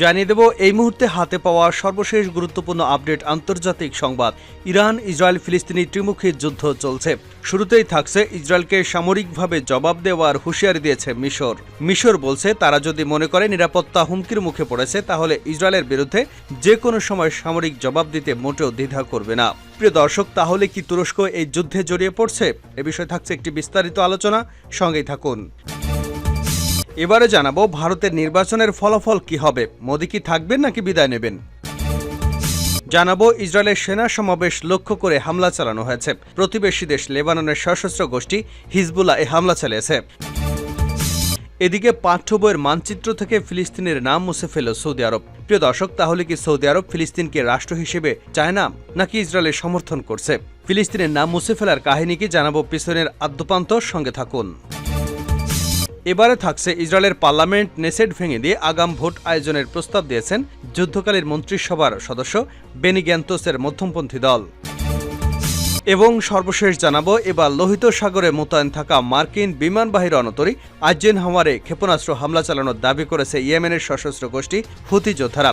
জানিয়ে দেব, এই মুহূর্তে হাতে পাওয়া সর্বশেষ গুরুত্বপূর্ণ আপডেট আন্তর্জাতিক সংবাদ। ইরান, ইসরায়েল, ফিলিস্তিনি ত্রিমুখী যুদ্ধ চলছে। শুরুতেই থাকছে ইসরায়েলকে সামরিকভাবে জবাব দেওয়ার হুঁশিয়ারি দিয়েছে মিশর। মিশর বলছে, তারা যদি মনে করে নিরাপত্তা হুমকির মুখে পড়েছে, তাহলে ইসরায়েলের বিরুদ্ধে যে কোনো সময় সামরিক জবাব দিতে মোটেও দ্বিধা করবে না। প্রিয় দর্শক, তাহলে কি তুরস্ক এই যুদ্ধে জড়িয়ে পড়ছে? এ বিষয়ে থাকছে একটি বিস্তারিত আলোচনা। সঙ্গেই থাকুন। এবারে জানাব ভারতের নির্বাচনের ফলাফল কি হবে। মোদি কি থাকবেন নাকি বিদায় নেবেন? জানাব ইসরায়েলের সেনা সমাবেশ লক্ষ্য করে হামলা চালানো হয়েছে। প্রতিবেশী দেশ লেবাননের সশস্ত্র গোষ্ঠী হিজবুল্লাহ এ হামলা চালিয়েছে। এদিকে পাঠ্য বইয়ের মানচিত্র থেকে ফিলিস্তিনের নাম মুছে ফেল সৌদি আরব। প্রিয় দর্শক, তাহলে কি সৌদি আরব ফিলিস্তিনকে রাষ্ট্র হিসেবে চায় না, নাকি ইসরায়েলের সমর্থন করছে? ফিলিস্তিনের নাম মুছে ফেলার কাহিনী কি জানাব পিছনের আদ্যপান্ত সঙ্গে থাকুন। এবারে থাকছে ইসরায়েলের পার্লামেন্ট নেসেট ভেঙে দিয়ে আগাম ভোট আয়োজনের প্রস্তাব দিয়েছেন যুদ্ধকালীন মন্ত্রিসভার সদস্য বেনি গ্যান্তোসের মধ্যমপন্থী দল। এবং সর্বশেষ জানাব, এবার লোহিত সাগরে মোতায়েন থাকা মার্কিন বিমানবাহী রণতরী আজেন হামারে ক্ষেপণাস্ত্র হামলা চালানোর দাবি করেছে ইয়েমেনের সশস্ত্র গোষ্ঠী হুতি যোদ্ধারা।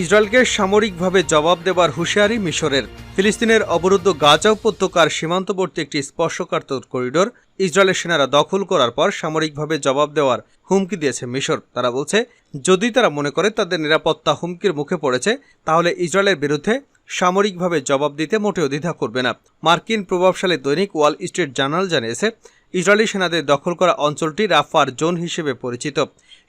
ইসরায়েলকে সামরিকভাবে জবাব দেবার হুঁশিয়ারি মিশরের। ফিলিস্তিনের অবরুদ্ধ গাজা উপত্যকার সীমান্তবর্তী একটি স্পর্শকাতর করিডোর ইসরায়েলের সেনারা দখল করার পর সামরিকভাবে জবাব দেওয়ার হুমকি দিয়েছে মিশর। তারা বলছে, যদি তারা মনে করে তাদের নিরাপত্তা হুমকির মুখে পড়েছে, তাহলে ইসরায়েলের বিরুদ্ধে সামরিকভাবে জবাব দিতে মোটেও দ্বিধা করবে না। মার্কিন প্রভাবশালী দৈনিক ওয়াল স্ট্রিট জার্নাল জানিয়েছে, ইসরায়েলি সেনাদের দখল করা অঞ্চলটি রাফার জোন হিসেবে পরিচিত।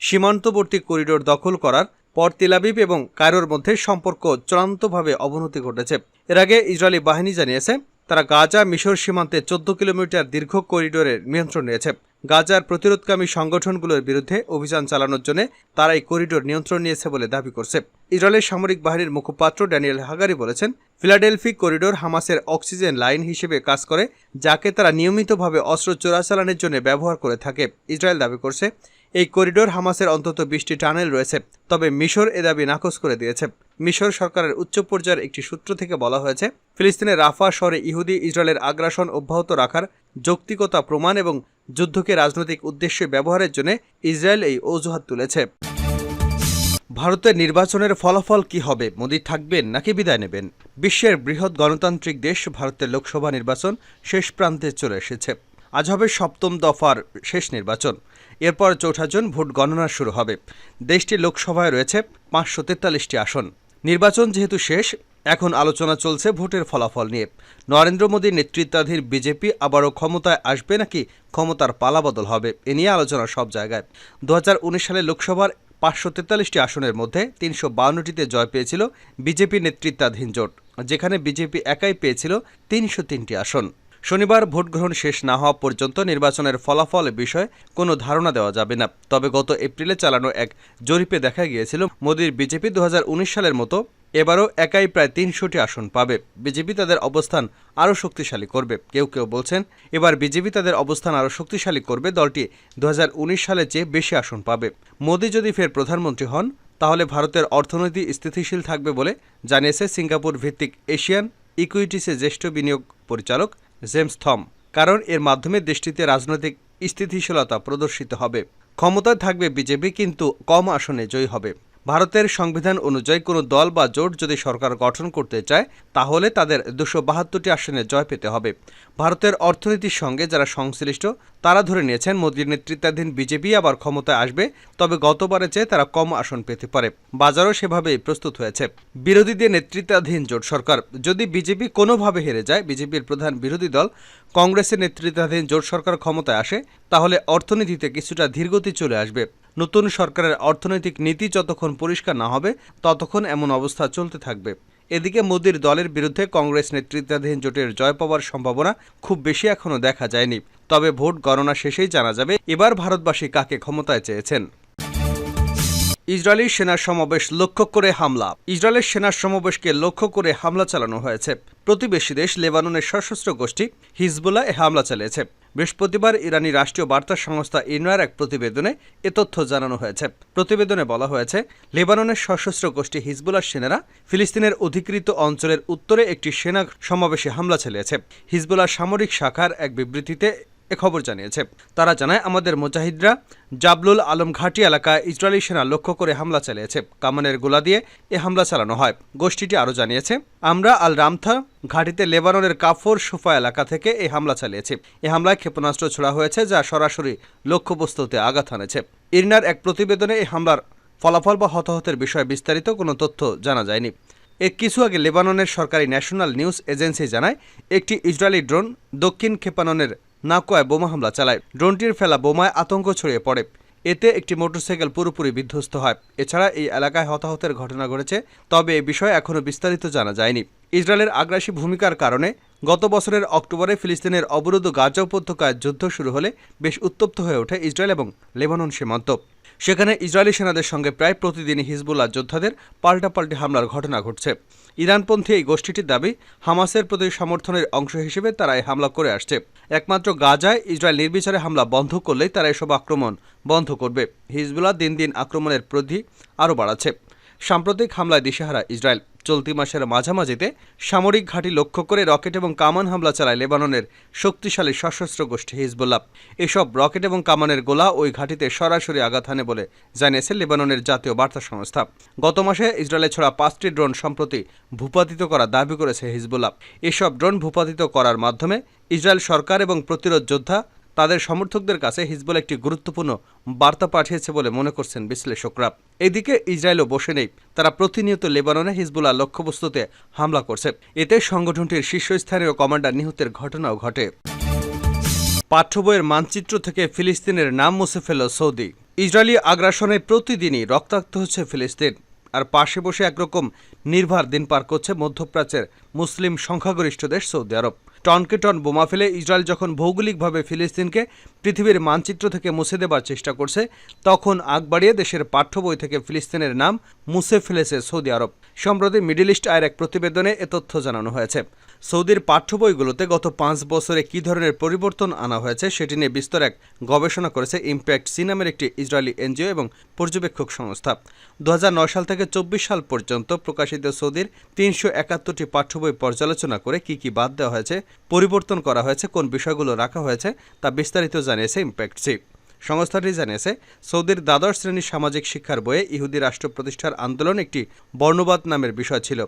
সীমান্তবর্তী করিডোর দখল করার পর তেলাবিব এবং কায়রোর মধ্যে সম্পর্ক চূড়ান্তভাবে অবনতি ঘটেছে। এর আগে ইসরায়েলি বাহিনী জানিয়েছে, তারা গাজা মিশর সীমান্তে চোদ্দ কিলোমিটার দীর্ঘ করিডোরের নিয়ন্ত্রণ নিয়েছে। গাজার প্রতিরোধকামী সংগঠনগুলোর বিরুদ্ধে অভিযান চালানোর জন্য তারা এই করিডোর নিয়ন্ত্রণ নিয়েছে বলে দাবি করছে। ইসরায়েলের সামরিক বাহিনীর মুখপাত্র ড্যানিয়েল হাগারি বলেছেন, ফিলাডেলফি করিডোর হামাসের অক্সিজেন লাইন হিসেবে কাজ করে, যাকে তারা নিয়মিতভাবে অস্ত্র চোরাচালানের জন্য ব্যবহার করে থাকে। ইসরায়েল দাবি করছে এই করিডোর হামাসের অন্তত বিশটি টানেল রয়েছে, তবে মিশর এ দাবি নাকচ করে দিয়েছে। মিশর সরকারের উচ্চ পর্যায়ের একটি সূত্র থেকে বলা হয়েছে, ফিলিস্তিনের রাফা শহরে ইহুদি ইসরায়েলের আগ্রাসন অব্যাহত রাখার যৌক্তিকতা প্রমাণ এবং যুদ্ধকে রাজনৈতিক উদ্দেশ্যে ব্যবহারের জন্য ইসরায়েল এই অজুহাত তুলেছে। ভারতের নির্বাচনের ফলাফল কি হবে, মোদী থাকবেন নাকি বিদায় নেবেন? বিশ্বের বৃহৎ গণতান্ত্রিক দেশ ভারতের লোকসভা নির্বাচন শেষ প্রান্তে চলে এসেছে। আজ হবে সপ্তম দফার শেষ নির্বাচন। এরপর চৌঠা জন ভোট গণনা শুরু হবে। দেশটির লোকসভায় রয়েছে পাঁচশো তেতাল্লিশটি আসন। নির্বাচন যেহেতু শেষ, এখন আলোচনা চলছে ভোটের ফলাফল নিয়ে। নরেন্দ্র মোদীর নেতৃত্বাধীন বিজেপি আবারও ক্ষমতায় আসবে নাকি ক্ষমতার পালাবদল হবে, এ নিয়ে আলোচনা সব জায়গায়। দু হাজার উনিশ সালে লোকসভার পাঁচশো তেতাল্লিশটি আসনের মধ্যে তিনশো বাউন্নটিতে জয় পেয়েছিল বিজেপি নেতৃত্বাধীন জোট, যেখানে বিজেপি একাই পেয়েছিল তিনশো তিনটি আসন। শনিবার ভোটগ্রহণ শেষ না হওয়া পর্যন্ত নির্বাচনের ফলাফল বিষয়ে কোনো ধারণা দেওয়া যাবে না। তবে গত এপ্রিলে চালানো এক জরিপে দেখা গিয়েছিল, মোদীর বিজেপি দু হাজার উনিশ সালের মতো এবারও একাই প্রায় তিনশোটি আসন পাবে। বিজেপি তাদের অবস্থান আরও শক্তিশালী করবে। কেউ কেউ বলছেন, এবার বিজেপি তাদের অবস্থান আরও শক্তিশালী করবে, দলটি দু সালে চেয়ে বেশি আসন পাবে। মোদী যদি ফের প্রধানমন্ত্রী হন, তাহলে ভারতের অর্থনীতি স্থিতিশীল থাকবে বলে জানিয়েছে সিঙ্গাপুর ভিত্তিক এশিয়ান ইকুইটিসে জ্যেষ্ঠ বিনিয়োগ পরিচালক জেমস থম, কারণ এর মাধ্যমে দেশটিতে রাজনৈতিক স্থিতিশীলতা প্রদর্শিত হবে। ক্ষমতায় থাকবে বিজেপি, কিন্তু কম আসনে জয়ী হবে। ভারতের সংবিধান অনুযায়ী কোনো দল বা জোট যদি সরকার গঠন করতে চায়, তাহলে তাদের দুশো বাহাত্তরটি আসনে জয় পেতে হবে। ভারতের অর্থনীতির সঙ্গে যারা সংশ্লিষ্ট, তারা ধরে নিয়েছেন মোদীর নেতৃত্বাধীন বিজেপি আবার ক্ষমতায় আসবে, তবে গতবারের চেয়ে তারা কম আসন পেতে পারে। বাজারও সেভাবেই প্রস্তুত হয়েছে। বিরোধীদের নেতৃত্বাধীন জোট সরকার। যদি বিজেপি কোনোভাবে হেরে যায়, বিজেপির প্রধান বিরোধী দল কংগ্রেসের নেতৃত্বাধীন জোট সরকার ক্ষমতায় আসে, তাহলে অর্থনীতিতে কিছুটা ধীরগতি চলে আসবে। নতুন সরকারের অর্থনৈতিক নীতি যতক্ষণ পরিষ্কার না হবে, ততক্ষণ এমন অবস্থা চলতে থাকবে। এদিকে মোদীর দলের বিরুদ্ধে কংগ্রেস নেতৃত্বাধীন জোটের জয় পাওয়ার সম্ভাবনা খুব বেশি এখনও দেখা যায়নি। তবে ভোট গণনা শেষেই জানা যাবে এবার ভারতবাসী কাকে ক্ষমতায় চেয়েছেন। ইসরায়েলি সেনার সমাবেশ লক্ষ্য করে হামলা। ইসরায়েলের সেনার সমাবেশকে লক্ষ্য করে হামলা চালানো হয়েছে। প্রতিবেশী দেশ লেবাননের সশস্ত্র গোষ্ঠী হিজবুল্লাহ এ হামলা চালিয়েছে। বৃহস্পতিবার ইরানি রাষ্ট্রীয় বার্তা সংস্থা ইনওয়ার এক প্রতিবেদনে এ তথ্য জানানো হয়েছে। প্রতিবেদনে বলা হয়েছে, লেবাননের সশস্ত্র গোষ্ঠী হিজবুল্লাহ সেনারা ফিলিস্তিনের অধিকৃত অঞ্চলের উত্তরে একটি সেনা সমাবেশে হামলা চালিয়েছে। হিজবুল্লাহ সামরিক শাখার এক বিবৃতিতে এ খবর জানিয়েছে। তারা জানায়, আমাদের মুজাহিদরা জাবলুল আলম ঘাটি এলাকায় ইসরায়েলি সেনা লক্ষ্য করে হামলা চালিয়েছে। কামানের গোলা দিয়ে এ হামলা চালানো হয়। গোষ্ঠীটি আরও জানিয়েছে, আমরা আল রামথা ঘাটিতে লেবাননের কাফর সুফা এলাকা থেকে এই হামলা চালিয়েছে। এ হামলায় ক্ষেপণাস্ত্র ছোড়া হয়েছে, যা সরাসরি লক্ষ্যবস্তুতে আঘাত হানেছে। ইরনার এক প্রতিবেদনে এই হামলার ফলাফল বা হতাহতের বিষয়ে বিস্তারিত কোনো তথ্য জানা যায়নি। এর কিছু আগে লেবাননের সরকারি ন্যাশনাল নিউজ এজেন্সি জানায়, একটি ইসরায়েলি ড্রোন দক্ষিণ খেপাননের নাকোয়ায় বোমা হামলা চালায়। ড্রোনটির ফেলা বোমায় আতঙ্ক ছড়িয়ে পড়ে। এতে একটি মোটরসাইকেল পুরোপুরি বিধ্বস্ত হয়। এছাড়া এই এলাকায় হতাহতের ঘটনা ঘটেছে, তবে এ বিষয়ে এখনও বিস্তারিত জানা যায়নি। ইসরায়েলের আগ্রাসী ভূমিকার কারণে গত বছরের অক্টোবরে ফিলিস্তিনের অবরুদ্ধ গাজা উপত্যকায় যুদ্ধ শুরু হলে বেশ উত্তপ্ত হয়ে ওঠে ইসরায়েল এবং লেবানন সীমান্ত। সেখানে ইসরায়েলি সেনাদের সঙ্গে প্রায় প্রতিদিনই হিজবুল্লাহ যোদ্ধাদের পাল্টাপাল্টি হামলার ঘটনা ঘটছে। ইরানপন্থী এই গোষ্ঠীটির দাবি, হামাসের প্রতি সমর্থনের অংশ হিসেবে তারা এই হামলা করে আসছে। একমাত্র গাজায় ইসরায়েল নির্বিচারে হামলা বন্ধ করলেই তারা এসব আক্রমণ বন্ধ করবে। হিজবুল্লাহ দিন দিন আক্রমণের বৃদ্ধি আরও বাড়াচ্ছে। সাম্প্রতিক হামলায় দিশেহারা ইসরায়েল। চলতি মাসের মাঝামাঝিতে সামরিক ঘাঁটি লক্ষ্য করে রকেট এবং কামান হামলা চালায় লেবাননের শক্তিশালী সশস্ত্র গোষ্ঠী হিজবুল্লাহ। এসব রকেট এবং কামানের গোলা ওই ঘাঁটিতে সরাসরি আঘাত হানে বলে জানিয়েছে লেবাননের জাতীয় বার্তা সংস্থা। গত মাসে ইসরায়েলে ছড়া পাঁচটি ড্রোন সম্প্রতি ভূপাতিত করা দাবি করেছে হিজবুল্লাহ। এসব ড্রোন ভূপাতিত করার মাধ্যমে ইসরায়েল সরকার এবং প্রতিরোধ যোদ্ধা তাদের সমর্থকদের কাছে হিজবুল একটি গুরুত্বপূর্ণ বার্তা পাঠিয়েছে বলে মনে করছেন বিশ্লেষকরা। এদিকে ইসরায়েলও বসে নেই। তারা প্রতিনিয়ত লেবাননে হিজবুল্লাহ লক্ষ্যবস্তুতে হামলা করছে। এতে সংগঠনটির শীর্ষস্থানীয় কমান্ডার নিহতের ঘটনাও ঘটে। পাঠ্য বইয়ের মানচিত্র থেকে ফিলিস্তিনের নাম মুছে ফেল সৌদি। ইসরায়েলি আগ্রাসনে প্রতিদিনই রক্তাক্ত হচ্ছে ফিলিস্তিন। আর পাশে বসে একরকম নির্ভার দিন পার করছে মধ্যপ্রাচ্যের মুসলিম সংখ্যাগরিষ্ঠ দেশ সৌদি আরব। টনকে টন বোমা ফেলে ইসরায়েল যখন ভৌগোলিকভাবে ফিলিস্তিনকে পৃথিবীর মানচিত্র থেকে মুছে দেবার চেষ্টা করছে, তখন আগ বাড়িয়ে দেশের পাঠ্য বই থেকে ফিলিস্তিনের নাম মুছে ফেলেছে সৌদি আরব। সম্প্রতি মিডিল ইস্ট আয়ের এক প্রতিবেদনে এ তথ্য জানানো হয়েছে। সৌদির পাঠ্য বইগুলোতে গত পাঁচ বছরে কী ধরনের পরিবর্তন আনা হয়েছে সেটি নিয়ে বিস্তর এক গবেষণা করেছে ইম্প্যাক্ট সি নামের একটি ইসরায়েলি এনজিও এবং পর্যবেক্ষক সংস্থা। দুহাজার নয় সাল থেকে চব্বিশ সাল পর্যন্ত প্রকাশিত সৌদির তিনশো একাত্তরটি পাঠ্য বই পর্যালোচনা করে কি কি বাদ দেওয়া হয়েছে, পরিবর্তন করা হয়েছে, কোন বিষয়গুলো রাখা হয়েছে তা বিস্তারিত জানিয়েছে ইম্প্যাক্ট সি সংস্থাটি জানিয়েছে, সৌদির দ্বাদশ শ্রেণির সামাজিক শিক্ষার বইয়ে ইহুদি রাষ্ট্র প্রতিষ্ঠার আন্দোলন একটি বর্ণবাদ নামের বিষয় ছিল।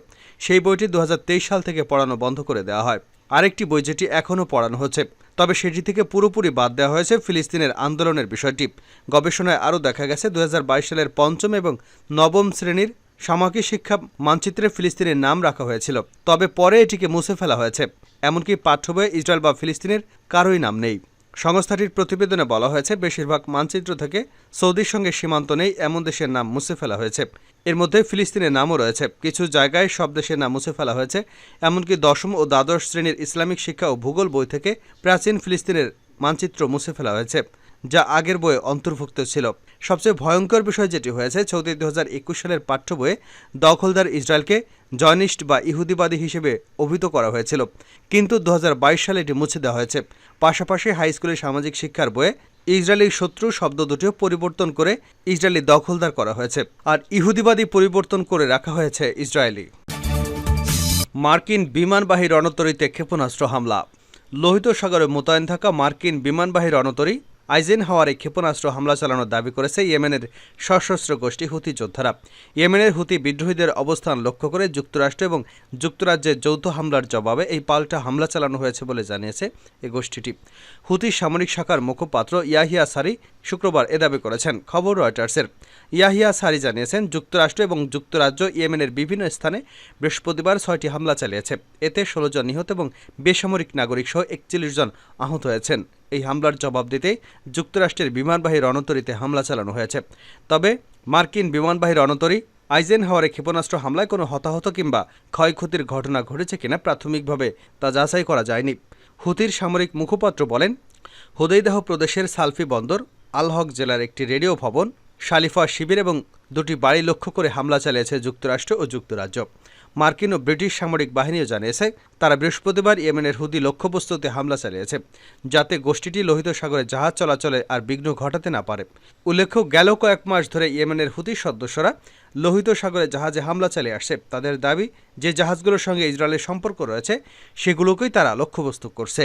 সেই বইটি দুহাজার তেইশ সাল থেকে পড়ানো বন্ধ করে দেওয়া হয়। আরেকটি বই যেটি এখনও পড়ানো হচ্ছে, তবে সেটি থেকে পুরোপুরি বাদ দেওয়া হয়েছে ফিলিস্তিনের আন্দোলনের বিষয়টি। গবেষণায় আরও দেখা গেছে দু হাজার বাইশ সালের পঞ্চম এবং নবম শ্রেণির সাময়িকী শিক্ষা মানচিত্রে ফিলিস্তিনের নাম রাখা হয়েছিল, তবে পরে এটিকে মুছে ফেলা হয়েছে। এমনকি পাঠ্য বইয়ে ইসরায়েল বা ফিলিস্তিনের কারোই নাম নেই। সংস্থাটির প্রতিবেদনে বলা হয়েছে, বেশিরভাগ মানচিত্র থেকে সৌদির সঙ্গে সীমান্ত নেই, এমন দেশের নাম মুছে ফেলা হয়েছে। এর মধ্যে ফিলিস্তিনের নামও রয়েছে। কিছু জায়গায় সব দেশের নাম মুছে ফেলা হয়েছে, এমনকি দশম ও দ্বাদশ শ্রেণির ইসলামিক শিক্ষা ও ভূগোল বই থেকে প্রাচীন ফিলিস্তিনের মানচিত্র মুছে ফেলা হয়েছে। যা আগের বইয়ে অন্তর্ভুক্ত ছিল। সবচেয়ে ভয়ঙ্কর বিষয় যেটি হয়েছে চৌধুরী দু হাজার একুশ সালের পাঠ্য বইয়ে দখলদার ইসরায়েলকে জয়নিস্ট বা ইহুদিবাদী হিসেবে অভিহিত করা হয়েছিল। কিন্তু দু হাজার বাইশ সালে এটি মুছে দেওয়া হয়েছে। পাশাপাশি হাই স্কুলের সামাজিক শিক্ষার বইয়ে ইসরায়েলি শত্রু শব্দ দুটিও পরিবর্তন করে ইসরায়েলি দখলদার করা হয়েছে আর ইহুদিবাদী পরিবর্তন করে রাখা হয়েছে ইসরায়েলি। মার্কিন বিমানবাহী রণতরীতে ক্ষেপণাস্ত্র হামলা। লোহিত সাগরে মোতায়েন থাকা মার্কিন বিমানবাহী রণতরী আইজেন হাওয়ারে ক্ষেপণাস্ত্র হামলা চালানোর দাবি করেছে ইয়েমেনের সশস্ত্র গোষ্ঠী হুতি যোদ্ধারা। ইয়েমেনের হুতি বিদ্রোহীদের অবস্থান লক্ষ্য করে যুক্তরাষ্ট্র এবং যুক্তরাজ্যের যৌথ হামলার জবাবে এই পাল্টা হামলা চালানো হয়েছে বলে জানিয়েছে এই গোষ্ঠীটি। হুতি সামরিক শাখার মুখপাত্র ইয়াহিয়া সারি শুক্রবার এ দাবি করেছেন খবর রয়টার্সের। ইয়াহিয়া সারি জানিয়েছেন, যুক্তরাষ্ট্র এবং যুক্তরাজ্য ইয়েমেনের বিভিন্ন স্থানে বৃহস্পতিবার ছয়টি হামলা চালিয়েছে। এতে ষোলো জন নিহত এবং বেসামরিক নাগরিক সহ একচল্লিশ জন আহত হয়েছেন। এই হামলার জবাব দিতে যুক্তরাষ্ট্রের বিমানবাহী রণতরীতে হামলা চালানো হয়েছে। তবে মার্কিন বিমানবাহী রণতরী আইজেন হাওয়ারে ক্ষেপণাস্ত্র হামলায় কোনো হতাহত কিংবা ক্ষয়ক্ষতির ঘটনা ঘটেছে কিনা প্রাথমিকভাবে তা যাচাই করা যায়নি। হুতির সামরিক মুখপাত্র বলেন হুদৈদাহ প্রদেশের সালফি বন্দর আলহক জেলার একটি রেডিও ভবন, শালিফা শিবির এবং দুটি বাড়ি লক্ষ্য করে হামলা চালিয়েছে যুক্তরাষ্ট্র ও যুক্তরাজ্য। মার্কিন ও ব্রিটিশ সামরিক বাহিনীও জানিয়েছে, তারা বৃহস্পতিবার ইয়েমেনের হুদি লক্ষ্যবস্তুতে হামলা চালিয়েছে, যাতে গোষ্ঠীটি লোহিত সাগরে জাহাজ চলাচলে আর বিঘ্ন ঘটাতে না পারে। উল্লেখ্য, গেল কয়েক মাস ধরে ইয়েমেনের হুতি সদস্যরা লোহিত সাগরে জাহাজে হামলা চালিয়ে আসছে তাদের দাবি, যে জাহাজগুলোর সঙ্গে ইসরায়েলের সম্পর্ক রয়েছে, সেগুলোকেই তারা লক্ষ্যবস্তু করছে।